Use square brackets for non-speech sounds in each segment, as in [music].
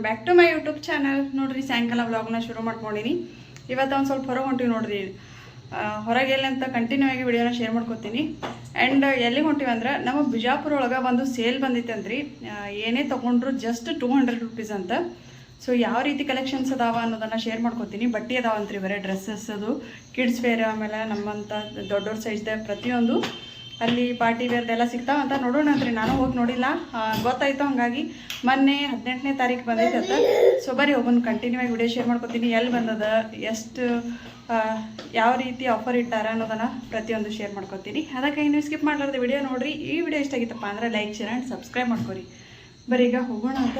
Welcome back to my YouTube channel ನೋಡ್ರಿ, ಸಾಯಂಕಾಲ ವ್ಲಾಗ್ನ ಶುರು ಮಾಡ್ಕೊಂಡಿನಿ. ಇವತ್ತು ಒಂದು ಸ್ವಲ್ಪ ಹೊರಗೆ ಹೊಂಟಿವಿ ನೋಡ್ರಿ. ಹೊರಗೆ ಎಲ್ಲಿ ಅಂತ ಕಂಟಿನ್ಯೂ ಆಗಿ ವಿಡಿಯೋನ ಶೇರ್ ಮಾಡ್ಕೊತೀನಿ. ಆ್ಯಂಡ್ ಎಲ್ಲಿಗೆ ಹೊಂಟಿವಿ ಅಂದ್ರೆ, ನಮ್ಮ ಬಿಜಾಪುರ ಒಳಗೆ ಒಂದು ಸೇಲ್ ಬಂದಿತ್ತು ಅಂದ್ರಿ. ಏನೇ ತೊಗೊಂಡ್ರು ಜಸ್ಟ್ ಟೂ ಹಂಡ್ರೆಡ್ ರುಪೀಸ್ ಅಂತ. ಸೊ ಯಾವ ರೀತಿ ಕಲೆಕ್ಷನ್ಸ್ ಅದಾವ ಅನ್ನೋದನ್ನು ಶೇರ್ ಮಾಡ್ಕೊತೀನಿ. ಬಟ್ಟೆ ಅದಾವಂತ್ರಿ, ಬರೀ ಡ್ರೆಸ್ಸಸ್ ಅದು ಕಿಡ್ಸ್ ವೇರ್ ಆಮೇಲೆ ನಮ್ಮಂಥ ದೊಡ್ಡವ್ರ ಸೈಜ್ದ ಪ್ರತಿಯೊಂದು. ಅಲ್ಲಿ ಪಾರ್ಟಿ ವೇರ್ದೆಲ್ಲ ಅಂತ ನೋಡೋಣ ಅಂತ್ರಿ ನಾನು ಹೋಗಿ ನೋಡಿಲ್ಲ. ಗೊತ್ತಾಯ್ತು ಹಾಗಾಗಿ. ಮೊನ್ನೆ ಹದಿನೆಂಟನೇ ತಾರೀಕು ಬಂದೈತೆ ಅಂತ. ಸೊ ಬರೀ ಹೋಗೋಣ ಕಂಟಿನ್ಯೂ ಆಗಿ ವಿಡಿಯೋ ಶೇರ್ ಮಾಡ್ಕೊತೀನಿ. ಎಲ್ಲಿ ಬಂದದ? ಎಷ್ಟು ಯಾವ ರೀತಿ ಆಫರ್ ಇಟ್ಟಾರ ಅನ್ನೋದನ್ನು ಪ್ರತಿಯೊಂದು ಶೇರ್ ಮಾಡ್ಕೊತೀನಿ. ಅದಕ್ಕೆ ನೀವು ಸ್ಕಿಪ್ ಮಾಡಲಾರ್ದು ವಿಡಿಯೋ ನೋಡಿರಿ. ಈ ವಿಡಿಯೋ ಇಷ್ಟ ಆಗಿತ್ತಪ್ಪ ಅಂದ್ರೆ ಲೈಕ್ ಶೇರ್ ಆ್ಯಂಡ್ ಸಬ್ಸ್ಕ್ರೈಬ್ ಮಾಡ್ಕೊರಿ. ಬರೀ ಈಗ ಹೋಗೋಣ ಅಂತ.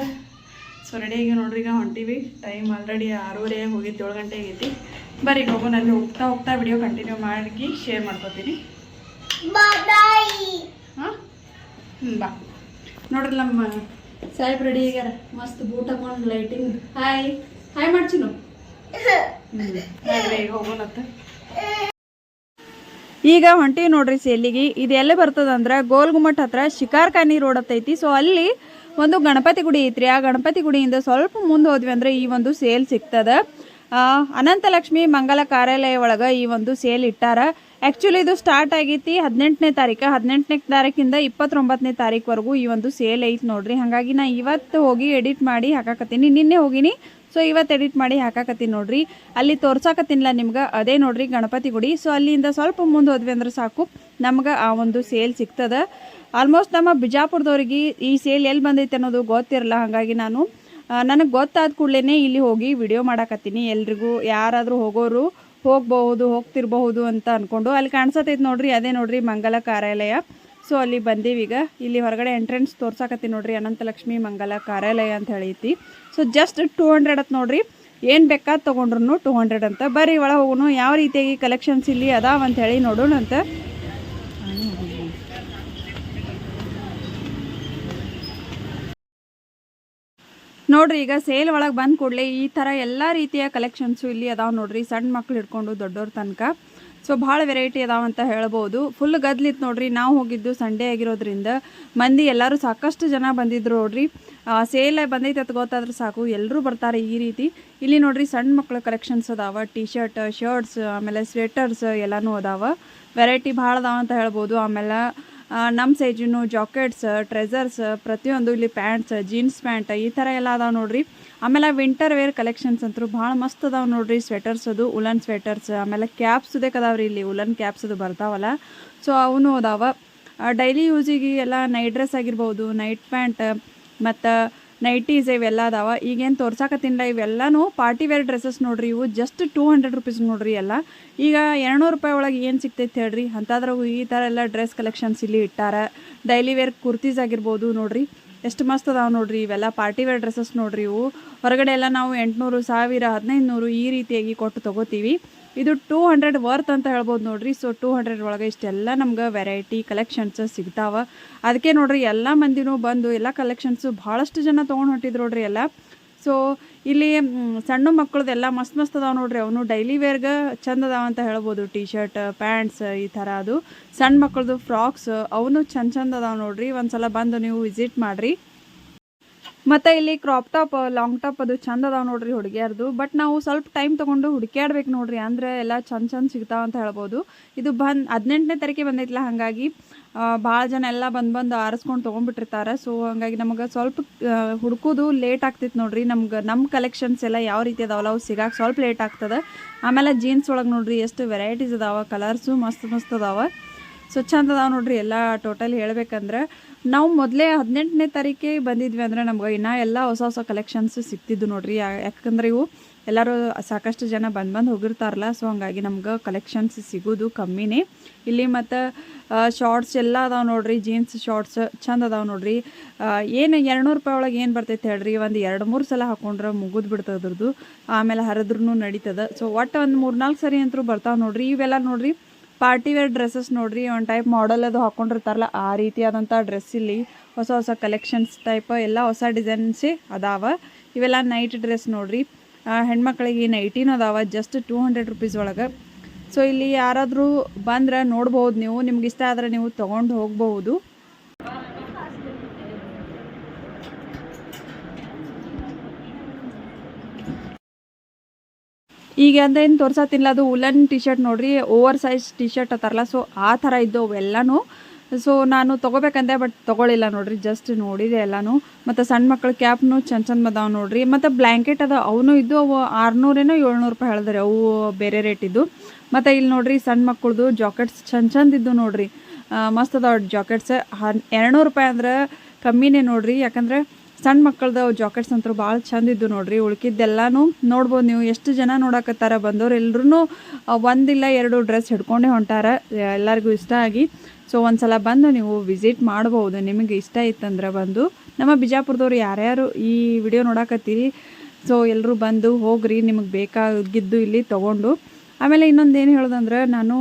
ಸೊ ರೆಡಿಯಾಗಿ ನೋಡ್ರಿ. ಈಗ ಹೊಂಟೀವಿ ಟೈಮ್ ಆಲ್ರೆಡಿ ಆರೂವರೆ ಹೋಗಿದ್ದು ಏಳು ಗಂಟೆ ಆಗೈತಿ. ಬರೀ ಹೋಗೋಣ ಅಲ್ಲಿ ಹೋಗ್ತಾ ಹೋಗ್ತಾ ವಿಡಿಯೋ ಕಂಟಿನ್ಯೂ ಮಾಡಿ ಶೇರ್ ಮಾಡ್ಕೊತೀನಿ. ಹಾಂ? ಹ್ಞೂ ಬಾ. ನೋಡ್ರಿ ನಮ್ಮ ಸಾಹೇಬ್ ರೆಡಿ ಆಗ್ಯಾರ. ಮಸ್ತ್ ಬೂಟ್ ಹಾಕೊಂಡು ಲೈಟಿಂಗ್ ಹಾಯ್ ಹಾಯ್ ಮಾಡ್ಚಿನು? ಹೋಗೋಣತ್ತ ಈಗ ಹೊಂಟಿ ನೋಡ್ರಿ ಸೇಲಿಗೆ ಇದು ಎಲ್ಲಿ ಬರ್ತದಂದ್ರೆ ಗೋಲ್ಗುಮಟ್ ಹತ್ರ ಶಿಕಾರ್ಖಾನಿ ರೋಡ್ ಐತಿ ಸೊ ಅಲ್ಲಿ ಒಂದು ಗಣಪತಿ ಗುಡಿ ಐತ್ರಿ. ಆ ಗಣಪತಿ ಗುಡಿಯಿಂದ ಸ್ವಲ್ಪ ಮುಂದೆ ಹೋದ್ವಿ ಅಂದ್ರೆ ಈ ಒಂದು ಸೇಲ್ ಸಿಗ್ತದ. ಆ, ಅನಂತಲಕ್ಷ್ಮಿ ಮಂಗಲ ಕಾರ್ಯಾಲಯ ಒಳಗೆ ಈ ಒಂದು ಸೇಲ್ ಇಟ್ಟಾರ. ಆ್ಯಕ್ಚುಲಿ ಇದು ಸ್ಟಾರ್ಟ್ ಆಗೈತಿ ಹದಿನೆಂಟನೇ ತಾರೀಕು. ಹದಿನೆಂಟನೇ ತಾರೀಕಿಂದ ಇಪ್ಪತ್ತೊಂಬತ್ತನೇ ತಾರೀಕುವರೆಗೂ ಈ ಒಂದು ಸೇಲ್ ಐತಿ ನೋಡ್ರಿ. ಹಾಗಾಗಿ ನಾ ಇವತ್ತು ಹೋಗಿ ಎಡಿಟ್ ಮಾಡಿ ಹಾಕಾಕತ್ತೀನಿ. ನಿನ್ನೆ ಹೋಗಿನಿ. ಸೊ ಇವತ್ತು ಎಡಿಟ್ ಮಾಡಿ ಹಾಕಾಕತ್ತೀನಿ ನೋಡ್ರಿ. ಅಲ್ಲಿ ತೋರ್ಸಾಕತ್ತೀನಿಲ್ಲ ನಿಮ್ಗೆ. ಅದೇ ನೋಡ್ರಿ ಗಣಪತಿ ಗುಡಿ. ಸೊ ಅಲ್ಲಿಂದ ಸ್ವಲ್ಪ ಮುಂದೆ ಹೋದ್ವಿ ಅಂದ್ರೆ ಸಾಕು. ನಮ್ಗೆ ಆ ಒಂದು ಸೇಲ್ ಸಿಗ್ತದೆ. ಆಲ್ಮೋಸ್ಟ್ ನಮ್ಮ ಬಿಜಾಪುರದವ್ರಿಗೆ ಈ ಸೇಲ್ ಎಲ್ಲಿ ಬಂದೈತೆ ಅನ್ನೋದು ಗೊತ್ತಿರಲ್ಲ. ಹಾಗಾಗಿ ನಾನು ನನಗೆ ಗೊತ್ತಾದ ಕೂಡಲೇ ಇಲ್ಲಿ ಹೋಗಿ ವಿಡಿಯೋ ಮಾಡಾಕತ್ತೀನಿ ಎಲ್ರಿಗೂ. ಯಾರಾದರೂ ಹೋಗೋರು ಹೋಗ್ಬಹುದು, ಹೋಗ್ತಿರ್ಬಹುದು ಅಂತ ಅಂದ್ಕೊಂಡು ಅಲ್ಲಿ ಕಾಣಿಸತೈತೆ ನೋಡ್ರಿ, ಅದೇ ನೋಡ್ರಿ ಮಂಗಲ ಕಾರ್ಯಾಲಯ. ಸೊ ಅಲ್ಲಿ ಬಂದೀವಿ ಈಗ. ಇಲ್ಲಿ ಹೊರಗಡೆ ಎಂಟ್ರೆನ್ಸ್ ತೋರ್ಸಾಕತ್ತೀನಿ ನೋಡ್ರಿ, ಅನಂತಲಕ್ಷ್ಮಿ ಮಂಗಲ ಕಾರ್ಯಾಲಯ ಅಂತ ಹೇಳೈತಿ. ಸೊ ಜಸ್ಟ್ ಟೂ ಹಂಡ್ರೆಡ್ ಅಂತ ನೋಡ್ರಿ. ಏನು ಬೇಕಾದ ತೊಗೊಂಡ್ರು ಟೂ ಹಂಡ್ರೆಡ್ ಅಂತ. ಬರ್ರಿ ಒಳ ಹೋಗೋಣ ಯಾವ ರೀತಿಯಾಗಿ ಕಲೆಕ್ಷನ್ಸ್ ಇಲ್ಲಿ ಅದಾವ ಅಂತ ಹೇಳಿ ನೋಡೋಣ ನೋಡ್ರಿ, ಈಗ ಸೇಲ್ ಒಳಗೆ ಬಂದ ಕೂಡಲೇ ಈ ಥರ ಎಲ್ಲ ರೀತಿಯ ಕಲೆಕ್ಷನ್ಸು ಇಲ್ಲಿ ಅದಾವ ನೋಡ್ರಿ. ಸಣ್ಣ ಮಕ್ಳು ಹಿಡ್ಕೊಂಡು ದೊಡ್ಡವ್ರ ತನಕ. ಸೊ ಭಾಳ ವೆರೈಟಿ ಅದಾವ ಅಂತ ಹೇಳ್ಬೋದು. ಫುಲ್ ಗದ್ಲಿತ್ತು ನೋಡ್ರಿ, ನಾವು ಹೋಗಿದ್ದು ಸಂಡೇ ಆಗಿರೋದ್ರಿಂದ. ಮಂದಿ ಎಲ್ಲರೂ ಸಾಕಷ್ಟು ಜನ ಬಂದಿದ್ರು ನೋಡ್ರಿ. ಸೇಲ್ ಬಂದೈತೆ ಅಂತ ಗೊತ್ತಾದ್ರೆ ಸಾಕು ಎಲ್ಲರೂ ಬರ್ತಾರೆ ಈ ರೀತಿ. ಇಲ್ಲಿ ನೋಡ್ರಿ ಸಣ್ಣ ಮಕ್ಳ ಕಲೆಕ್ಷನ್ಸ್ ಅದಾವ. ಟಿ ಶರ್ಟ್ ಶರ್ಟ್ಸ್ ಆಮೇಲೆ ಸ್ವೆಟರ್ಸ್ ಎಲ್ಲನೂ ಅದಾವ. ವೆರೈಟಿ ಭಾಳ ಅದಾವ ಅಂತ ಹೇಳ್ಬೋದು. ಆಮೇಲೆ ನಮ್ಮ ಸೈಜಿನ ಜಾಕೆಟ್ಸ್ ಟ್ರೆಸರ್ಸ್ ಪ್ರತಿಯೊಂದು ಇಲ್ಲಿ ಪ್ಯಾಂಟ್ಸ್ ಜೀನ್ಸ್ ಪ್ಯಾಂಟ್ ಈ ಥರ ಎಲ್ಲ ಅದಾವೆ ನೋಡ್ರಿ. ಆಮೇಲೆ ವಿಂಟರ್ ವೇರ್ ಕಲೆಕ್ಷನ್ಸ್ ಅಂತೂ ಭಾಳ ಮಸ್ತ್ ಅದಾವೆ ನೋಡ್ರಿ. ಸ್ವೆಟರ್ಸ್ ಅದು ಉಲನ್ ಸ್ವೆಟರ್ಸ್ ಆಮೇಲೆ ಕ್ಯಾಪ್ಸ್ ಅದಾವ್ರಿ ಇಲ್ಲಿ. ಉಲನ್ ಕ್ಯಾಪ್ಸ್ ಅದು ಬರ್ತಾವಲ್ಲ. ಸೊ ಅವನು ಅದಾವ. ಡೈಲಿ ಯೂಸಿಗೆ ಎಲ್ಲ ನೈಟ್ ಡ್ರೆಸ್ ಆಗಿರ್ಬೋದು ನೈಟ್ ಪ್ಯಾಂಟ್ ಮತ್ತು ನೈಟೀಸ್ ಇವೆಲ್ಲ ಅದಾವ ಈಗೇನು ತೋರ್ಸಾಕತ್ತಿಲ್ಲ ಇವೆಲ್ಲನೂ ಪಾರ್ಟಿ ವೇರ್ ಡ್ರೆಸ್ಸಸ್ ನೋಡ್ರಿ ಇವು. ಜಸ್ಟ್ ಟೂ ಹಂಡ್ರೆಡ್ ರುಪೀಸ್ ನೋಡ್ರಿ ಎಲ್ಲ. ಈಗ ಎರಡುನೂರು ರೂಪಾಯಿ ಒಳಗೆ ಏನು ಸಿಗ್ತೈತೆ ಹೇಳ್ರಿ? ಅಂಥದ್ರಾಗೂ ಈ ಥರ ಎಲ್ಲ ಡ್ರೆಸ್ ಕಲೆಕ್ಷನ್ಸ್ ಇಲ್ಲಿ ಇಟ್ಟಾರ. ಡೈಲಿ ವೇರ್ ಕುರ್ತೀಸ್ ಆಗಿರ್ಬೋದು ನೋಡ್ರಿ. ಎಷ್ಟು ಮಸ್ತ್ ಅದಾವ ನೋಡ್ರಿ ಇವೆಲ್ಲ ಪಾರ್ಟಿ ವೇರ್ ಡ್ರೆಸ್ಸಸ್ ನೋಡ್ರಿ ಇವು. ಹೊರಗಡೆ ಎಲ್ಲ ನಾವು ಎಂಟುನೂರು, ಸಾವಿರ ಹದಿನೈದು ನೂರು ಈ ರೀತಿಯಾಗಿ ಕೊಟ್ಟು ತೊಗೋತೀವಿ. ಇದು ಟೂ ಹಂಡ್ರೆಡ್ ವರ್ತ್ ಅಂತ ಹೇಳ್ಬೋದು ನೋಡ್ರಿ. ಸೊ ಟೂ ಹಂಡ್ರೆಡ್ ಒಳಗೆ ಇಷ್ಟೆಲ್ಲ ನಮ್ಗೆ ವೆರೈಟಿ ಕಲೆಕ್ಷನ್ಸ್ ಸಿಗ್ತಾವೆ. ಅದಕ್ಕೆ ನೋಡ್ರಿ, ಎಲ್ಲ ಮಂದಿನೂ ಬಂದು ಎಲ್ಲ ಕಲೆಕ್ಷನ್ಸು ಭಾಳಷ್ಟು ಜನ ತೊಗೊಂಡು ಹೊಂಟಿದ್ರು ನೋಡ್ರಿ ಎಲ್ಲ. ಸೊ ಇಲ್ಲಿ ಸಣ್ಣ ಮಕ್ಕಳದೆಲ್ಲ ಮಸ್ತ್ ಮಸ್ತ್ ಅದಾವೆ ನೋಡ್ರಿ. ಅವನು ಡೈಲಿ ವೇರ್ಗೆ ಚಂದ ಅದಾವ ಅಂತ ಹೇಳ್ಬೋದು. ಟಿ ಶರ್ಟ್ ಪ್ಯಾಂಟ್ಸ್ ಈ ಥರ ಅದು. ಸಣ್ಣ ಮಕ್ಕಳದು ಫ್ರಾಕ್ಸ್ ಅವನು ಚಂದ ಚಂದ ಅದಾವೆ ನೋಡ್ರಿ. ಒಂದ್ಸಲ ಬಂದು ನೀವು ವಿಸಿಟ್ ಮಾಡಿರಿ. ಮತ್ತು ಇಲ್ಲಿ ಕ್ರಾಪ್ ಟಾಪ್ ಲಾಂಗ್ ಟಾಪ್ ಅದು ಚಂದ ಅದಾವ ನೋಡ್ರಿ ಹುಡುಗಿಯರ್ದು. ಬಟ್ ನಾವು ಸ್ವಲ್ಪ ಟೈಮ್ ತೊಗೊಂಡು ಹುಡುಕ್ಯಾಡ್ಬೇಕು ನೋಡ್ರಿ ಅಂದರೆ ಎಲ್ಲ ಚಂದ ಚಂದ ಸಿಗ್ತಾವ ಅಂತ ಹೇಳ್ಬೋದು. ಇದು ಬಂದು ಹದಿನೆಂಟನೇ ತಾರೀಕಿಗೆ ಬಂದೈತಿಲ್ಲ ಹಾಗಾಗಿ ಭಾಳ ಜನ ಎಲ್ಲ ಬಂದು ಬಂದು ಆರಿಸ್ಕೊಂಡು ತೊಗೊಂಡ್ಬಿಟ್ಟಿರ್ತಾರೆ. ಸೊ ಹಾಗಾಗಿ ನಮಗೆ ಸ್ವಲ್ಪ ಹುಡುಕೋದು ಹುಡ್ಕೋದು ಲೇಟ್ ಆಗ್ತಿತ್ತು ನೋಡ್ರಿ. ನಮ್ಗೆ ನಮ್ಮ ಕಲೆಕ್ಷನ್ಸ್ ಎಲ್ಲ ಯಾವ ರೀತಿ ಅದಾವಲ್ಲ ಅವು ಸಿಗಾಕ ಸ್ವಲ್ಪ ಲೇಟ್ ಆಗ್ತದೆ. ಆಮೇಲೆ ಜೀನ್ಸ್ ಒಳಗೆ ನೋಡ್ರಿ ಎಷ್ಟು ವೆರೈಟೀಸ್ ಅದಾವ ಕಲರ್ಸು ಮಸ್ತ್ ಮಸ್ತ್ ಅದಾವ. ಸೊ ಚಂದ ನೋಡ್ರಿ, ಎಲ್ಲ ಟೋಟಲ್ ಹೇಳ್ಬೇಕಂದ್ರೆ ನಾವು ಮೊದಲೇ ಹದಿನೆಂಟನೇ ತಾರೀಕಿಗೆ ಬಂದಿದ್ವಿ ಅಂದ್ರೆ ನಮ್ಗೆ ಇನ್ನೂ ಎಲ್ಲ ಹೊಸ ಹೊಸ ಕಲೆಕ್ಷನ್ಸ್ ಸಿಗ್ತಿದ್ದು ನೋಡ್ರಿ. ಯಾಕಂದ್ರೆ ಇವು ಎಲ್ಲರೂ ಸಾಕಷ್ಟು ಜನ ಬಂದು ಬಂದು ಹೋಗಿರ್ತಾರಲ್ಲ ಸೊ ಹಂಗಾಗಿ ನಮ್ಗೆ ಕಲೆಕ್ಷನ್ಸ್ ಸಿಗೋದು ಕಮ್ಮಿನೇ. ಇಲ್ಲಿ ಮತ್ತು ಶಾರ್ಟ್ಸ್ ಎಲ್ಲ ಅದಾವೆ ನೋಡ್ರಿ ಜೀನ್ಸ್ ಶಾರ್ಟ್ಸ್ ಚಂದ ಅದಾವೆ ನೋಡ್ರಿ. ಏನು ಎರಡುನೂರು ರೂಪಾಯಿ ಒಳಗೆ ಏನು ಬರ್ತೈತೆ ಹೇಳ್ರಿ, ಒಂದು ಎರಡು ಮೂರು ಸಲ ಹಾಕೊಂಡ್ರೆ ಮುಗಿದು ಬಿಡ್ತದೆ ಅದ್ರದ್ದು. ಆಮೇಲೆ ಹರಿದ್ರೂ ನಡೀತದೆ. ಸೊ ಒಟ್ಟು ಒಂದು ಮೂರು ನಾಲ್ಕು ಸರಿ ಅಂತೂ ಬರ್ತಾವೆ ನೋಡ್ರಿ. ಇವೆಲ್ಲ ನೋಡ್ರಿ ಪಾರ್ಟಿ ವೇರ್ ಡ್ರೆಸ್ಸಸ್ ನೋಡ್ರಿ, ಒಂದು ಟೈಪ್ ಮಾಡಲ್ ಅದು ಹಾಕೊಂಡಿರ್ತಾರಲ್ಲ, ಆ ರೀತಿಯಾದಂಥ ಡ್ರೆಸ್ ಇಲ್ಲಿ ಹೊಸ ಹೊಸ ಕಲೆಕ್ಷನ್ಸ್ ಟೈಪ್ ಎಲ್ಲ ಹೊಸ ಡಿಸೈನ್ಸಿ ಅದಾವ. ಇವೆಲ್ಲ ನೈಟ್ ಡ್ರೆಸ್ ನೋಡ್ರಿ. ಹೆಣ್ಮಕ್ಳಿಗೆ ನೈಟಿನೂ ಅದಾವ ಜಸ್ಟ್ ಟೂ ಹಂಡ್ರೆಡ್ ರುಪೀಸ್ ಒಳಗೆ. ಸೊ ಇಲ್ಲಿ ಯಾರಾದರೂ ಬಂದ್ರೆ ನೋಡ್ಬೋದು ನೀವು, ನಿಮ್ಗೆ ಇಷ್ಟ ಆದರೆ ನೀವು ತೊಗೊಂಡು ಹೋಗ್ಬಹುದು. ಈಗ ಅದೇನು ತೋರ್ಸತ್ತಿಲ್ಲ ಅದು ಉಲನ್ ಟಿ ಶರ್ಟ್ ನೋಡ್ರಿ ಓವರ್ ಸೈಜ್ ಟಿ ಶರ್ಟ್ ಅತ್ತಾರಲ್ಲ ಸೊ ಆ ಥರ ಇದ್ದವು ಅವೆಲ್ಲನೂ ಸೊ ನಾನು ತೊಗೋಬೇಕಂದೆ ಬಟ್ ತೊಗೊಳಿಲ್ಲ ನೋಡ್ರಿ ಜಸ್ಟ್ ನೋಡಿದೆ ಎಲ್ಲಾನು. ಮತ್ತು ಸಣ್ಣ ಮಕ್ಳ ಕ್ಯಾಪ್ನು ಚಂದ ಚಂದ ಬದಾವ್ ನೋಡ್ರಿ. ಮತ್ತು ಬ್ಲ್ಯಾಂಕೆಟ್ ಅದ, ಅವನು ಇದ್ದು ಅವು ಆರುನೂರೇನೋ ಏಳ್ನೂರು ರೂಪಾಯಿ ಹೇಳಿದ್ರೆ, ಅವು ಬೇರೆ ರೇಟ್ ಇದ್ದು. ಮತ್ತು ಇಲ್ಲಿ ನೋಡ್ರಿ ಸಣ್ಣ ಮಕ್ಕಳದು ಜಾಕೆಟ್ಸ್ ಚಂದ ಚಂದ ಇದ್ದು ನೋಡ್ರಿ. ಮಸ್ತ್ ಅದಾವ ಜಾಕೆಟ್ಸ್ ಹನ್, ಎರಡುನೂರು ರೂಪಾಯಿ ಅಂದ್ರೆ ಕಮ್ಮಿನೇ ನೋಡ್ರಿ, ಯಾಕಂದ್ರೆ ಸಣ್ಣ ಮಕ್ಕಳದ ಜಾಕೆಟ್ಸ್ ಅಂತೂ ಭಾಳ ಚಂದ ಇದ್ದು ನೋಡ್ರಿ, ಉಳ್ಕಿದ್ದೆಲ್ಲಾನು ನೋಡ್ಬೋದು ನೀವು ಎಷ್ಟು ಜನ ನೋಡಕತ್ತಾರ ಬಂದವ್ರು ಎಲ್ಲರೂ ಒಂದಿಲ್ಲ ಎರಡು ಡ್ರೆಸ್ ಹಿಡ್ಕೊಂಡೇ ಹೊಂಟಾರ ಎಲ್ಲರಿಗೂ ಇಷ್ಟ ಆಗಿ. ಸೊ ಒಂದ್ಸಲ ಬಂದು ನೀವು ವಿಸಿಟ್ ಮಾಡ್ಬೋದು, ನಿಮಗೆ ಇಷ್ಟ ಇತ್ತಂದ್ರೆ ಬಂದು. ನಮ್ಮ ಬಿಜಾಪುರದವ್ರು ಯಾರ್ಯಾರು ಈ ವಿಡಿಯೋ ನೋಡಕತ್ತೀರಿ ಸೊ ಎಲ್ಲರೂ ಬಂದು ಹೋಗ್ರಿ, ನಿಮಗೆ ಬೇಕಾಗಿದ್ದು ಇಲ್ಲಿ ತೊಗೊಂಡು. ಆಮೇಲೆ ಇನ್ನೊಂದು ಏನು ಹೇಳೋದಂದ್ರೆ ನಾನು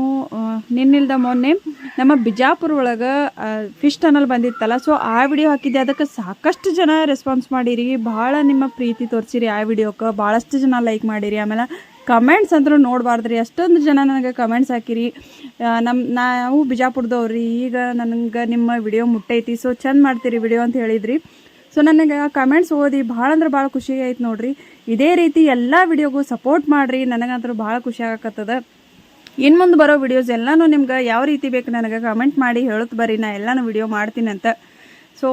ನಿನ್ನಿಲ್ದ ಮೊನ್ನೆ ನಮ್ಮ ಬಿಜಾಪುರ ಒಳಗೆ ಫಿಶ್ ಟನಲ್ ಬಂದಿತ್ತಲ್ಲ ಸೊ ಆ ವಿಡಿಯೋ ಹಾಕಿದ್ದೆ. ಅದಕ್ಕೆ ಸಾಕಷ್ಟು ಜನ ರೆಸ್ಪಾನ್ಸ್ ಮಾಡಿರಿ. ಭಾಳ ನಿಮ್ಮ ಪ್ರೀತಿ ತೋರಿಸಿರಿ ಆ ವಿಡಿಯೋಕ್ಕೆ ಭಾಳಷ್ಟು ಜನ ಲೈಕ್ ಮಾಡಿರಿ. ಆಮೇಲೆ ಕಮೆಂಟ್ಸ್ ಅಂದ್ರೂ ನೋಡಬಾರ್ದ್ರಿ. ಅಷ್ಟೊಂದು ಜನ ನನಗೆ ಕಮೆಂಟ್ಸ್ ಹಾಕಿರಿ. ನಮ್ಮ ನಾವು ಬಿಜಾಪುರದವ್ರಿ. ಈಗ ನನಗೆ ನಿಮ್ಮ ವಿಡಿಯೋ ಮುಟ್ಟೈತಿ. ಸೊ ಚಂದ ಮಾಡ್ತೀರಿ ವಿಡಿಯೋ ಅಂತ ಹೇಳಿದ್ರಿ. ಸೊ ನನಗೆ ಕಮೆಂಟ್ಸ್ ಓದಿ ಭಾಳ ಅಂದ್ರೆ ಭಾಳ ಖುಷಿ ಆಯ್ತು ನೋಡ್ರಿ. ಇದೇ ರೀತಿ ಎಲ್ಲ ವಿಡಿಯೋಗೂ ಸಪೋರ್ಟ್ ಮಾಡಿರಿ. ನನಗಂತೂ ಭಾಳ ಖುಷಿ ಆಗಕತ್ತದ. ಇನ್ನು ಮುಂದೆ ಬರೋ ವಿಡಿಯೋಸ್ ಎಲ್ಲನೂ ನಿಮ್ಗೆ ಯಾವ ರೀತಿ ಬೇಕು ನನಗೆ ಕಮೆಂಟ್ ಮಾಡಿ ಹೇಳುತ್ತ ಬರ್ರಿ. ನಾ ಎಲ್ಲನೂ ವಿಡಿಯೋ ಮಾಡ್ತೀನಿ ಅಂತ. ಸೊ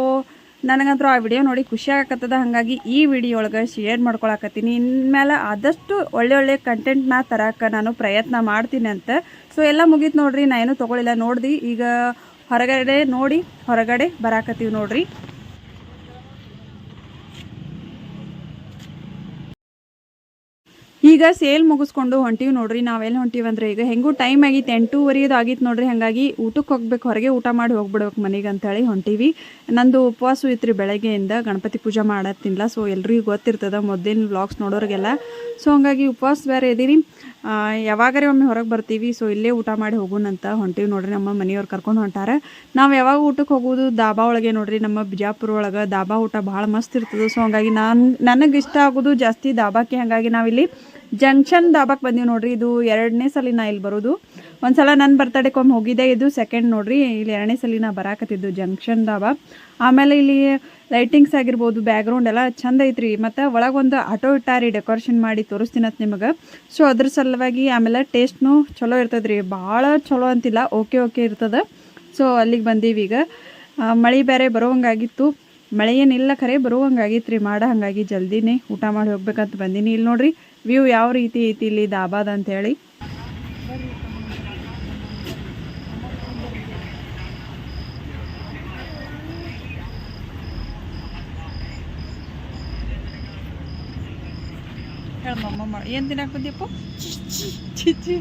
ನನಗಂತೂ ಆ ವಿಡಿಯೋ ನೋಡಿ ಖುಷಿ ಆಗಕತ್ತದ. ಹಾಗಾಗಿ ಈ ವಿಡಿಯೋ ಒಳಗೆ ಶೇರ್ ಮಾಡ್ಕೊಳಕತ್ತೀನಿ. ಇನ್ಮೇಲೆ ಆದಷ್ಟು ಒಳ್ಳೆ ಒಳ್ಳೆ ಕಂಟೆಂಟ್ನ ತರಕ್ಕೆ ನಾನು ಪ್ರಯತ್ನ ಮಾಡ್ತೀನಿ ಅಂತ. ಸೊ ಎಲ್ಲ ಮುಗೀತು ನೋಡ್ರಿ. ನಾ ಏನೂ ತೊಗೊಳಿಲ್ಲ. ನೋಡ್ದು. ಈಗ ಹೊರಗಡೆ ನೋಡಿ, ಹೊರಗಡೆ ಬರಾಕತ್ತೀವಿ ನೋಡ್ರಿ. ಈಗ ಸೇಲ್ ಮುಗಿಸ್ಕೊಂಡು ಹೊಂಟೀವಿ ನೋಡ್ರಿ ನಾವೆಲ್ಲ ಹೊಂಟೀವಿ ಅಂದ್ರೆ ಈಗ ಹೆಂಗೂ ಟೈಮ್ ಆಗಿತ್ತು ಎಂಟೂವರೆದು ಆಗಿತ್ತು ನೋಡ್ರಿ, ಹಾಗಾಗಿ ಊಟಕ್ಕೆ ಹೋಗ್ಬೇಕು, ಹೊರಗೆ ಊಟ ಮಾಡಿ ಹೋಗ್ಬಿಡ್ಬೇಕು ಮನೆಗೆ ಅಂತೇಳಿ ಹೊಂಟೀವಿ. ನಂದು ಉಪವಾಸ ಇತ್ತು ರೀ ಬೆಳಗ್ಗೆಯಿಂದ ಗಣಪತಿ ಪೂಜೆ ಮಾಡತ್ತಿಲ್ಲ ಸೊ ಎಲ್ರಿಗೂ ಗೊತ್ತಿರ್ತದ ಮೊದಲಿನ ವ್ಲಾಗ್ಸ್ ನೋಡೋರಿಗೆಲ್ಲ. ಸೊ ಹಂಗಾಗಿ ಉಪವಾಸ ಬೇರೆ ಇದೀರಿ ಯಾವಾಗರೇ ಒಮ್ಮೆ ಹೊರಗೆ ಬರ್ತೀವಿ ಸೊ ಇಲ್ಲೇ ಊಟ ಮಾಡಿ ಹೋಗೋಣಂತ ಹೊಂಟೀವಿ ನೋಡ್ರಿ, ನಮ್ಮ ಮನೆಯವ್ರು ಕರ್ಕೊಂಡು ಹೊಂಟಾರ. ನಾವು ಯಾವಾಗ ಊಟಕ್ಕೆ ಹೋಗೋದು ದಾಬಾ ಒಳಗೆ ನೋಡ್ರಿ, ನಮ್ಮ ಬಿಜಾಪುರ ಒಳಗೆ ದಾಬಾ ಊಟ ಭಾಳ ಮಸ್ತ್ ಇರ್ತದೆ. ಸೊ ಹಂಗಾಗಿ ನಾನು, ನನಗೆ ಇಷ್ಟ ಆಗೋದು ಜಾಸ್ತಿ ದಾಬಾಕ್ಕೆ ಹಾಗಾಗಿ ನಾವಿಲ್ಲಿ ಜಂಕ್ಷನ್ ದಾಬಾಕ್ ಬಂದೀವಿ ನೋಡ್ರಿ, ಇದು ಎರಡನೇ ಸಲ ನಾ ಇಲ್ಲಿ ಬರೋದು. ಒಂದ್ಸಲ ನನ್ನ ಬರ್ತಡೇಗೆ ಒಮ್ಮೆ ಹೋಗಿದ್ದೆ, ಇದು ಸೆಕೆಂಡ್ ನೋಡ್ರಿ, ಇಲ್ಲಿ ಎರಡನೇ ಸಲ ನಾ ಬರಾಕತ್ತಿದ್ದು ಜಂಕ್ಷನ್ ದಾಬಾ ಆಮೇಲೆ ಇಲ್ಲಿ ಲೈಟಿಂಗ್ಸ್ ಆಗಿರ್ಬೋದು ಬ್ಯಾಕ್ಗ್ರೌಂಡ್ ಎಲ್ಲ ಚಂದ ಐತ್ರಿ. ಮತ್ತು ಒಳಗೊಂದು ಆಟೋ ಇಟ್ಟಾರಿ ಡೆಕೋರೇಷನ್ ಮಾಡಿ ತೋರಿಸ್ತೀನತ್ ನಿಮಗೆ. ಸೊ ಅದ್ರ ಸಲುವಾಗಿ ಆಮೇಲೆ ಟೇಸ್ಟ್ನು ಚಲೋ ಇರ್ತದ್ರಿ. ಭಾಳ ಚಲೋ ಅಂತಿಲ್ಲ ಓಕೆ ಓಕೆ ಇರ್ತದೆ. ಸೊ ಅಲ್ಲಿಗೆ ಬಂದೀವಿ ಈಗ. ಮಳೆ ಬೇರೆ ಬರೋವಂಗಾಗಿತ್ತು. ಮಳೆ ಏನಿಲ್ಲ ಖರೆ ಬರುವಂಗಾಗಿತ್ತು ರೀ ಮಾಡೋ ಹಾಗಾಗಿ ಜಲ್ದಿನೇ ಊಟ ಮಾಡಿ ಹೋಗ್ಬೇಕಂತ ಬಂದೀನಿ. ಇಲ್ಲಿ ನೋಡ್ರಿ ವ್ಯೂ ಯಾವ ರೀತಿ ಐತಿ ಇಲ್ಲಿ ದಾಬಾದ ಅಂತೇಳಿ ಹೇಳಮ್ಮ ಏನು ತಿನ್ನಕ್ಕೆ ಬಂದಿಯಪ್ಪ ಚಿಚ್ಚಿ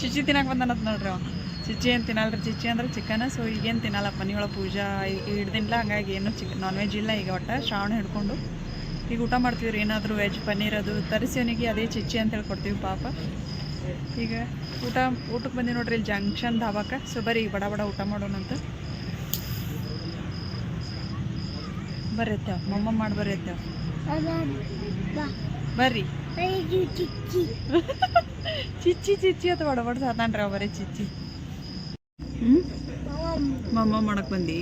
ಚಿಚ್ಚಿ ತಿನ್ನಕ್ಕೆ ಬಂದನತ್ ನೋಡ್ರಿ ಅವ. ಚಿಚ್ಚಿ ಏನು ತಿನ್ನಲ್ರಿ? ಚಿಚ್ಚಿ ಅಂದ್ರೆ ಚಿಕನ್ ಸೊ ಈಗೇನು ತಿನ್ನಲ್ಲ ಮನೆಯೊಳಗೆ ಪೂಜಾ ಹಿಡ್ದಿಲ್ಲ ಹಂಗಾಗಿ ಏನು ಚಿಕನ್ ನಾನ್ ವೆಜ್ ಇಲ್ಲ ಈಗ ಒಟ್ಟು ಶ್ರಾವಣ ಹಿಡ್ಕೊಂಡು. ಈಗ ಊಟ ಮಾಡ್ತೀವಿ ರೀ ಏನಾದರೂ ವೆಜ್ ಪನ್ನೀರ್ ಅದು ತರಿಸಿ ಅವನಿಗೆ ಅದೇ ಚಿಚ್ಚಿ ಅಂತ ಹೇಳಿ ಕೊಡ್ತೀವಿ ಪಾಪ. ಈಗ ಊಟ ಊಟಕ್ಕೆ ಬಂದಿ ನೋಡ್ರಿ ಇಲ್ಲಿ ಜಂಕ್ಷನ್ ಧಾಬಾಕ. ಸೊ ಬರ್ರಿ ಈಗ ಬಡ ಬಡ ಊಟ ಮಾಡೋಣಂತ ಬರ್ರಿ ಅತ್ತೇವ್ ಮಮ್ಮ ಮಾಡಿ ಬರ್ರಿ ಅತ್ತೇವ್ ಬರ್ರಿ. ಚಿಚ್ಚಿ ಚಿಚ್ಚಿ ಅಥವಾ ಒಡಬಡ ಬಡ ಸಾತಾನ್ರಿ ಅವರೇ ಚಿಚ್ಚಿ. ಹ್ಞೂ ಮಮ್ಮ ಮಾಡಕ್ ಬಂದಿ?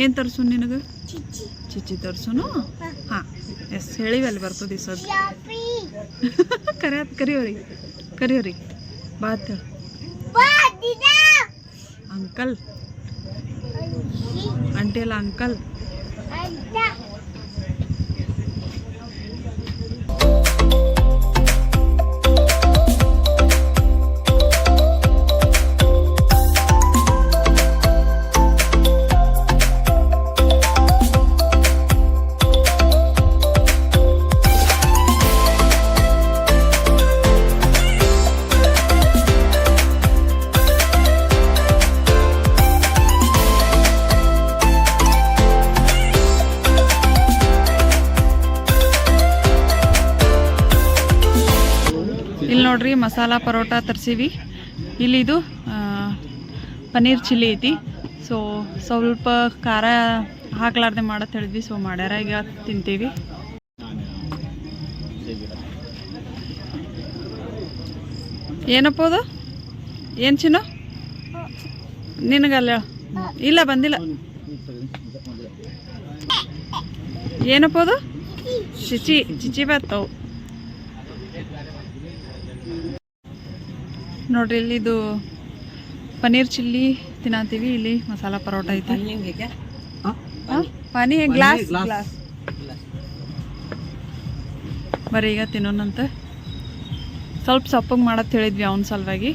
ಏನು ತರ್ಸು ನಿನಗೆ? ಚಿಚ್ಚಿ. ತರ್ಸುನು? ಹಾಂ. ಎಸ್ ಹೇಳಿವಿ ಅಲ್ಲಿ ಬರ್ತದೆ ಸದ್ [laughs] ಕರೆ ಕರಿಯೋರಿ ಕರಿಯೋರಿ. ಬಾತ್ ಅಂಕಲ್. ಅಂಟಿಲ್ಲ ಅಲ್ಲ ಅಂಕಲ್. ನೋಡ್ರಿ, ಮಸಾಲ ಪರೋಟ ತರಿಸೀವಿ. ಇಲ್ಲಿ ಇದು ಪನ್ನೀರ್ ಚಿಲ್ಲಿ ಐತಿ. ಸೊ ಸ್ವಲ್ಪ ಖಾರ ಹಾಕ್ಲಾರ್ದೆ ಮಾಡತ್ ಹೇಳಿದ್ವಿ. ಸೊ ಮಾಡ್ಯಾರ, ಈಗ ತಿಂತೀವಿ. ಏನಪ್ಪ ಅದು? ಏನು ಚಿನ್ನು? ನಿನಗಲ್ಲ? ಇಲ್ಲ, ಬಂದಿಲ್ಲ. ಏನಪ್ಪ ಅದು? ಚಿಚಿ ಚಿಚಿ ಬರ್ತವು ನೋಡ್ರಿ ಇಲ್ಲಿ ಇದು ಪನ್ನೀರ್ ಚಿಲ್ಲಿ ತಿನ್ನತೀವಿ ಇಲ್ಲಿ ಮಸಾಲ ಪರೋಟ ಐತಿ. ಹಾ? ಪಾನಿ ಗ್ಲಾಸ್. ಗ್ಲಾಸ್. ಬರ್ರಿ ಈಗ ತಿನ್ನೋಣಂತ. ಸ್ವಲ್ಪ ಸಪ್ಪಗೆ ಮಾಡತ್ ಹೇಳಿದ್ವಿ ಅವನ ಸಲುವಾಗಿ.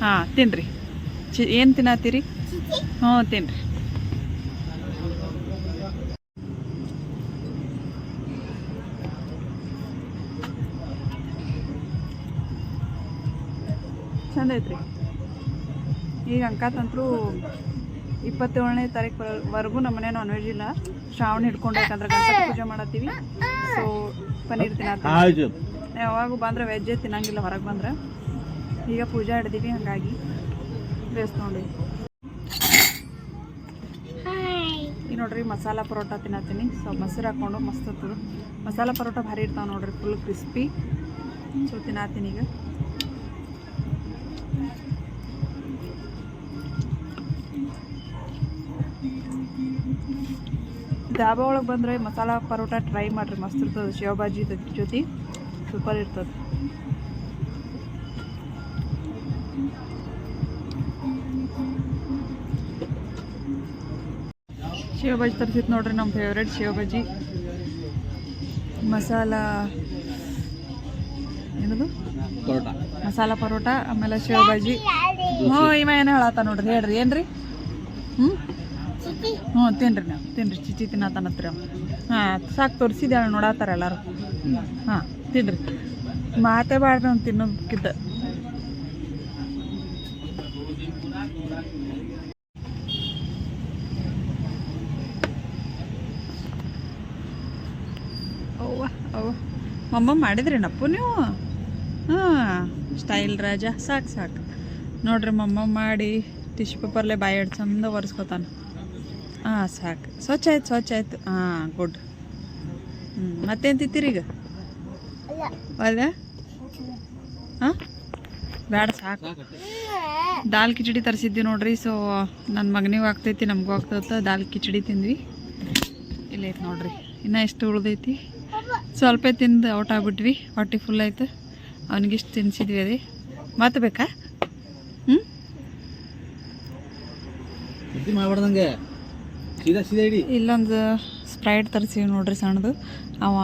ಹಾಂ ತಿನ್ರಿ. ಚಿ ಏನು ತಿನ್ನತ್ತೀರಿ? ಹ್ಞೂ ತಿನ್ರಿ. ಚಂದ ಐತ್ರಿ. ಈಗ ಅಂಕಾತಂತ್ರು ಇಪ್ಪತ್ತೇಳನೇ ತಾರೀಕು ವರೆಗೂ ನಮ್ಮ ಮನೆ ನಾನ್ ವೆಜ್ ಇಲ್ಲ. ಶ್ರಾವಣ ಹಿಡ್ಕೊಂಡು ಯಾಕಂದ್ರೆ ಗಣಪತಿ ಪೂಜೆ ಮಾಡತ್ತೀವಿ. ಸೊ ಪನ್ನೀರ್ ತಿನ್ನತ್ತೀವಿ. ಯಾವಾಗ ಬಂದ್ರೆ ವೆಜ್ಜೇ ತಿನ್ನಂಗಿಲ್ಲ ಹೊರಗೆ ಬಂದ್ರೆ. ಈಗ ಪೂಜೆ ಹಿಡ್ದೀವಿ ಹಾಗಾಗಿ ಬೇಸ್ ನೋಡಿ ಈಗ ನೋಡ್ರಿ ಮಸಾಲ ಪರೋಟ ತಿನ್ನತ್ತೀನಿ. ಸೊ ಮೊಸರು ಹಾಕೊಂಡು ಮಸ್ತ್ ಮಸಾಲ ಪರೋಟ ಭಾರಿ ಇರ್ತಾವೆ ನೋಡ್ರಿ ಫುಲ್ ಕ್ರಿಸ್ಪಿ ಸೊ ತಿನ್ನತ್ತೀನಿ ಈಗ. ಧಾಬಾ ಒಳಗೆ ಬಂದರೆ ಮಸಾಲ ಪರೋಟ ಟ್ರೈ ಮಾಡಿರಿ. ಮಸ್ತ್ ಇರ್ತದೆ. ಶೇವ್ ಭಾಜಿ ಜೊತೆ. ಸೂಪರ್ ಇರ್ತದೆ. ಶೇವ್ ಭಾಜಿ ತರಿಸಿತ್ತು ನೋಡ್ರಿ ನಮ್ಮ ಫೇವ್ರೇಟ್ ಶೇವ್ ಭಾಜಿ ಮಸಾಲ ಮಸಾಲ ಪರೋಟ ಆಮೇಲೆ ಶೇವ್ ಬಾಜಿ ಹ್ಞೂ ಇವ ಏನು ಹೇಳತ್ತ ನೋಡ್ರಿ ಹೇಳ್ರಿ ಏನ್ರಿ? ಹ್ಞೂ? ಹ್ಞೂ ತಿನ್ರಿ ನಾವು ತಿನ್ರಿ ಚಿಚಿ ತಿನ್ನತನತ್ರಿ ಅವ್ ಹಾಂ ಸಾಕು ತೋರಿಸಿದ್ದೇಳೆ ನೋಡತ್ತಾರ ಎಲ್ಲರೂ. ಹಾಂ ತಿನ್ರಿ. ಮಾತೇ ಬಾಡ್ರಿ ಅವ್ನು ತಿನ್ನೋದಕ್ಕಿದ್ದ ಅವ್ವ ಅವ್ವ. ಮಮ್ಮ ಮಾಡಿದ್ರೇನಪ್ಪ ನೀವು? ಹಾಂ ಸ್ಟೈಲ್ ರಾಜ, ಸಾಕು ಸಾಕು. ನೋಡ್ರಿ ಮಮ್ಮ ಮಾಡಿ ಟಿಶ್ಯೂ ಪೇಪರ್ಲೆ ಬಾಯಿ ಹಿಡ್ದು ಚಂದ ಒರೆಸ್ಕೊತಾನ. ಹಾಂ ಸಾಕು. ಸ್ವಚ್ಛ ಆಯ್ತು ಸ್ವಚ್ಛ ಆಯ್ತು. ಹಾಂ ಗುಡ್. ಹ್ಞೂ ಮತ್ತೇನು ತಿಂತೀರಿ ಈಗ? ಅಲ್ಲ. ಹಾಂ ಬೇಡ ಸಾಕು. ದಾಲ್ ಕಿಚಡಿ ತರಿಸಿದ್ವಿ ನೋಡ್ರಿ, ಸೊ ನನ್ನ ಮಗನಿಗೂ ಆಗ್ತೈತಿ, ನಮಗೂ ಆಗ್ತೈತೆ. ದಾಲ್ ಕಿಚಡಿ ತಿಂದ್ವಿ. ಇಲ್ಲೈತೆ ನೋಡ್ರಿ. ಇನ್ನೂ ಎಷ್ಟು ಉಳ್ದೈತಿ? ಸ್ವಲ್ಪ ತಿಂದು ಔಟ್ ಆಗ್ಬಿಟ್ವಿ. ಹೊಟ್ಟೆ ಫುಲ್ ಆಯ್ತು. ಅವನಿಗಿಷ್ಟು ತಿನ್ಸಿದ್ವಿ ಅದೇ ಮತ್ತೆ ಬೇಕಾ? ಹ್ಞೂ ಇಲ್ಲೊಂದು ಸ್ಪ್ರೈಟ್ ತರಿಸಿವಿ ನೋಡ್ರಿ ಸಣ್ಣದು. ಅವ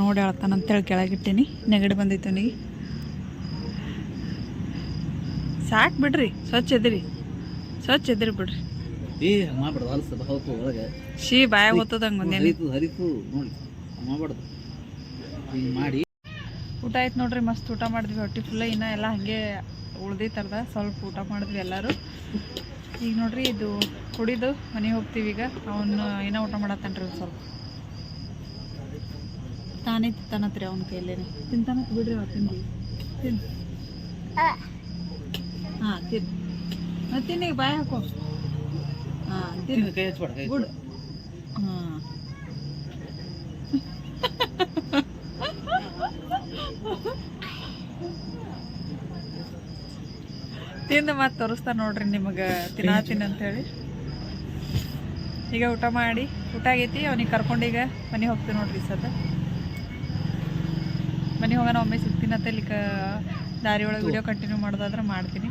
ನೋಡಿ ಹೇಳ್ತಾನ ಅಂತೇಳಿ ಕೆಳಗಿಟ್ಟೀನಿ ನೆಗಡಿ ಬಂದೈತೆ ಅವನಿಗೆ. ಸಾಕು ಬಿಡ್ರಿ. ಸ್ವಚ್ಛ ಎದ್ರಿ ಸ್ವಚ್ಛ ಎದ್ರಿ ಬಿಡ್ರಿ. ಶಿ ಬಾಯ ಓದ್ತದಂಗೆ ಒಂದೇನು ಹರಿತು ಹರಿತು ನೋಡಿ ಹಂಗ್ ಮಾಡ್ಬಾರ್ದು. ಮಾಡಿ. ಊಟ ಆಯ್ತು ನೋಡ್ರಿ ಮಸ್ತ್ ಊಟ ಮಾಡಿದ್ವಿ. ಹೊಟ್ಟೆ ಫುಲ್ಲ ಇನ್ನ ಎಲ್ಲ ಹಾಗೆ ಉಳ್ದೈತರ್ದ ಸ್ವಲ್ಪ ಊಟ ಮಾಡಿದ್ವಿ ಎಲ್ಲರೂ. ಈಗ ನೋಡ್ರಿ ಇದು ಕುಡಿದು ಮನೆ ಹೋಗ್ತೀವಿ ಈಗ. ಅವನು ಏನ ಊಟ ಮಾಡತ್ತನ್ರಿ ಒಂದು ಸ್ವಲ್ಪ. ತಾನೇ ತಿಂತಾನತ್ರಿ ಅವನ ಕೈಲೇನೆ ತಿಂತಾನ ಬಿಡ್ರಿ ಅವ ತಿನ್ರಿ ತಿನ್. ಹಾ ತಿನ್. ಮತ್ತೆ ತಿನ್ನೀಗ ಬಾಯ್ ಹಾಕೋ. ಹಾ ತಿನ್. ಗುಡ್. ಹಾಂ. ತಿಂದು ಮತ್ತೆ ತೋರಿಸ್ತಾ ನೋಡ್ರಿ ನಿಮಗೆ ಅಂತ ಅಂತೇಳಿ. ಈಗ ಊಟ ಮಾಡಿ ಊಟ ಆಗೈತಿ ಅವ್ನಿಗೆ ಕರ್ಕೊಂಡೀಗ ಈಗ ಮನೆಗೆ ಹೋಗ್ತೀವಿ ನೋಡ್ರಿ ಸದ ಮನೆ ಹೋಗೋಣ ಒಮ್ಮೆ ಸಿಗ್ತೀನಿ ಅಂತ ಇಲ್ಲಿ ದಾರಿ ಒಳಗೆ ವಿಡಿಯೋ ಕಂಟಿನ್ಯೂ ಮಾಡೋದಾದ್ರೆ ಮಾಡ್ತೀನಿ.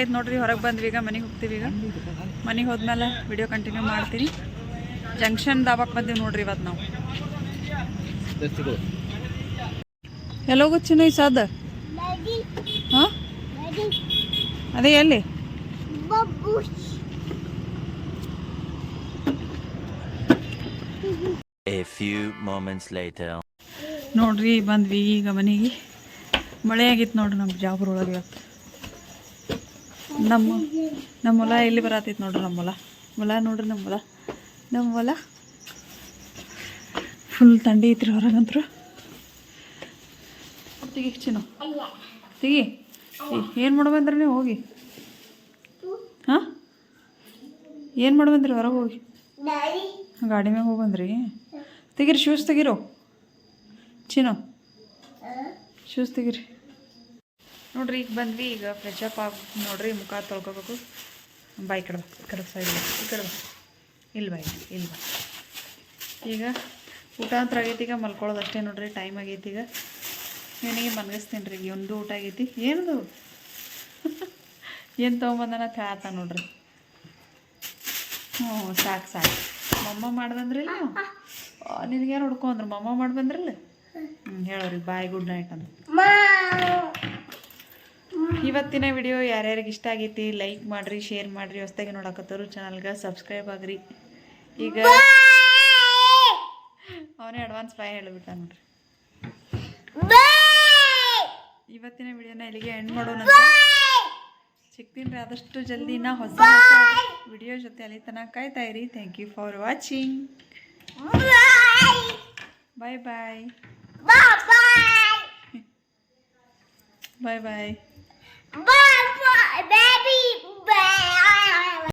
ಆಯ್ತು ನೋಡ್ರಿ ಹೊರಗೆ ಬಂದ್ವಿ ಈಗ ಮನೆಗೆ ಹೋಗ್ತೀವಿ ಈಗ. ಮನೆಗೆ ಹೋದ್ಮೇಲೆ ವಿಡಿಯೋ ಕಂಟಿನ್ಯೂ ಮಾಡ್ತೀನಿ. ಜಂಕ್ಷನ್ ದಾಬಾಕ್ ಬಂದೀವಿ ನೋಡ್ರಿ ಇವತ್ತು ನಾವು. ಎಲ್ಲೋ ಗುಚ್ಚಿನ ಈ ಹಾ ಹಾಂ? ಅದೇ ಎಲ್ಲಿ? ನೋಡ್ರಿ ಬಂದ್ವಿ ಈಗ ಮನೆಗೆ. ಮಳೆ ಆಗಿತ್ತು ನೋಡ್ರಿ ನಮ್ಮ ಜಾಬ್ರೊಳಗೆ ಇವತ್ತು. ನಮ್ಮ ನಮ್ಮ ಹೊಲ ಎಲ್ಲಿ ಬರತೈತಿ ನೋಡ್ರಿ ನಮ್ಮ ಹೊಲ ಹೊಲ ನೋಡ್ರಿ ನಮ್ಮ ಹೊಲ ನಮ್ಮ ಹೊಲ ಫುಲ್ ಥಂಡಿ ಐತ್ರಿ ಹೊರಗಂತರು. ತೆಗಿ ಚಿನ್ನು ತೆಗಿ ಏನು ಮಾಡಿ ಬಂದ್ರಿ ನೀವು? ಹೋಗಿ. ಹಾಂ? ಏನು ಮಾಡ್ಬಂದ್ರಿ ಹೊರಗೆ ಹೋಗಿ? ಗಾಡಿ ಮ್ಯಾಗ ಹೋಗ್ಬಂದ್ರಿ? ತೆಗೀರಿ ಶೂಸ್ ತೆಗೀರೋ. ಚಿನ್ನು ಶೂಸ್ ತೆಗೀರಿ. ನೋಡ್ರಿ, ಈಗ ಬಂದ್ವಿ, ಈಗ ಫ್ರೆಶಪ್ ಆಗಿ ನೋಡ್ರಿ, ಮುಖ ತೊಳ್ಕೋಬೇಕು. ಬಾಯಿ ಕಡ ಕಡೆ ಸೈಡ್ ಈ ಕಡೆ ಇಲ್ಲಿ ಬಾಯಿ ಇಲ್ಲಿ ಬಾ ಈಗ ಊಟ ಅಂತ ಆಗೈತಿ, ಈಗ ಮಲ್ಕೊಳ್ಳೋದು ಅಷ್ಟೇ ನೋಡ್ರಿ ಟೈಮ್ ಆಗೈತಿ ಈಗ. ನಿನಗೆ ಮನಗಿಸ್ತೀನಿ ರೀ ಈಗ ಒಂದು ಊಟ ಆಗೈತಿ? ಏನದು ಏನು ತೊಗೊಂಬಂದನ? ಕಾತ ನೋಡ್ರಿ. ಹ್ಞೂ ಸಾಕು ಸಾಕು. ಮಮ್ಮ ಮಾಡಿ ಇಲ್ಲ ನಿನಗೇನು ಹುಡ್ಕೊಂಡ್ರು? ಮಮ್ಮ ಮಾಡಿ ಬಂದ್ರಲ್ಲ ಹ್ಞೂ ಹೇಳೋರಿ, ಬಾಯ್ ಗುಡ್ ನೈಟ್ ಅಂತ. ಇವತ್ತಿನ ವಿಡಿಯೋ ಯಾರ್ಯಾರಿಗೆ ಇಷ್ಟ ಆಗೈತಿ ಲೈಕ್ ಮಾಡಿರಿ ಶೇರ್ ಮಾಡಿರಿ ಹೊಸ್ದಾಗಿ ನೋಡಕತ್ತರು ಚಾನಲ್ಗೆ ಸಬ್ಸ್ಕ್ರೈಬ್ ಆಗ್ರಿ. ಈಗ ಅವನೇ ಅಡ್ವಾನ್ಸ್ ಬಾಯ್ ಹೇಳಿಬಿಟ್ಟ ನೋಡ್ರಿ. ಇವತ್ತಿನ ವಿಡಿಯೋನ ಇಲ್ಲಿಗೆ ಎಂಡ್ ಮಾಡೋಣ ಸಿಗ್ತೀನಿ ರೀ ಆದಷ್ಟು ಜಲ್ದಿ ನಾ ಹೊಸ ಹೊಸ ವಿಡಿಯೋ ಜೊತೆ ಅಲ್ಲಿ ತನಕ ಕಾಯ್ತಾ ಇರಿ. Thank you for watching bye bye bye bye Bye bye, baby. Bye.